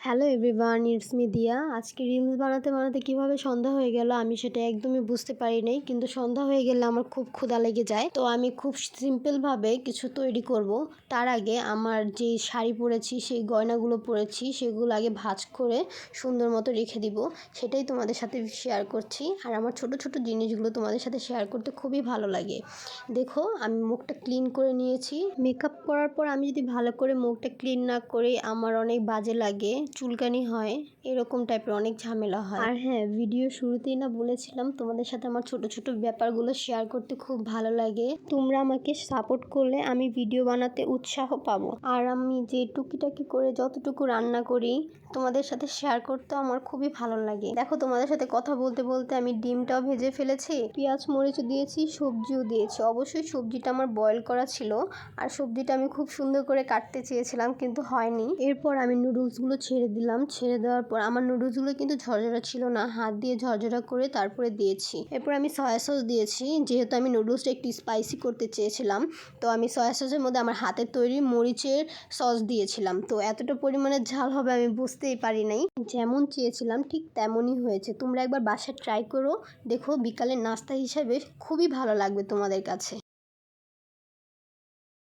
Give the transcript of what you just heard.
Hello everyone it's me দিয়া আজকে reels বানাতে বানাতে কীভাবে সন্ধ্যা হয়ে গেল আমি সেটা একদমই বুঝতে পারি নাই, কিন্তু সন্ধ্যা হয়ে গেলে আমার খুব ক্ষুধা লেগে যায়। তো আমি খুব সিম্পলভাবে কিছু তৈরি করব। তার আগে আমার যে শাড়ি পরেছি, সেই গয়নাগুলো পরেছি, সেগুলো আগে ভাজ করে সুন্দর মতো রেখে দিব। সেটাই তোমাদের সাথে শেয়ার করছি। আর আমার ছোট ছোট জিনিসগুলো তোমাদের সাথে শেয়ার করতে খুবই ভালো লাগে। দেখো, আমি মুখটা ক্লিন করে নিয়েছি। মেকআপ করার পর আমি যদি ভালো করে মুখটা ক্লিন না করে, আমার অনেক বাজে লাগে। চুলকানি হয়, এরকম টাইপের অনেক ঝামেলা হয়। আর হ্যাঁ ভিডিও শুরুতেই না বলেছিলাম তোমাদের সাথে আমার ছোট ছোট ব্যাপারগুলো শেয়ার করতে খুব ভালো লাগে। তোমরা আমাকে সাপোর্ট করলে আমি ভিডিও বানাতে উৎসাহ পাবো। আর আমি যে টুকিটাকি করে যতটুকু রান্না করি, তোমাদের সাথে শেয়ার করতে আমার খুবই ভালো লাগে। দেখো, তোমাদের সাথে কথা বলতে বলতে আমি ডিমটাও ভেজে ফেলেছি, পেঁয়াজ মরিচও দিয়েছি, সবজিও দিয়েছি। অবশ্যই সবজিটা আমার বয়েল করা ছিল, আর সবজিটা আমি খুব সুন্দর করে কাটতে চেয়েছিলাম কিন্তু হয়নি। এরপর আমি নুডলসগুলো ছেড়ে দিলাম। ছেড়ে দেওয়ার পর আমার নুডলসগুলো কিন্তু ঝরঝরা ছিল না। হাত দিয়ে ঝরঝরা করে তারপরে দিয়েছি। এরপর আমি সয়া সস দিয়েছি। যেহেতু আমি নুডলসটা একটু স্পাইসি করতে চেয়েছিলাম, তো আমি সয়া সসের মধ্যে আমার হাতের তৈরি মরিচের সস দিয়েছিলাম। তো এতটা পরিমাণে ঝাল হবে আমি বুঝতেই পারি নাই। যেমন চেয়েছিলাম, ঠিক তেমনই হয়েছে। তোমরা একবার বাসায় ট্রাই করো। দেখো বিকালের নাস্তা হিসাবে খুবই ভালো লাগবে তোমাদের কাছে।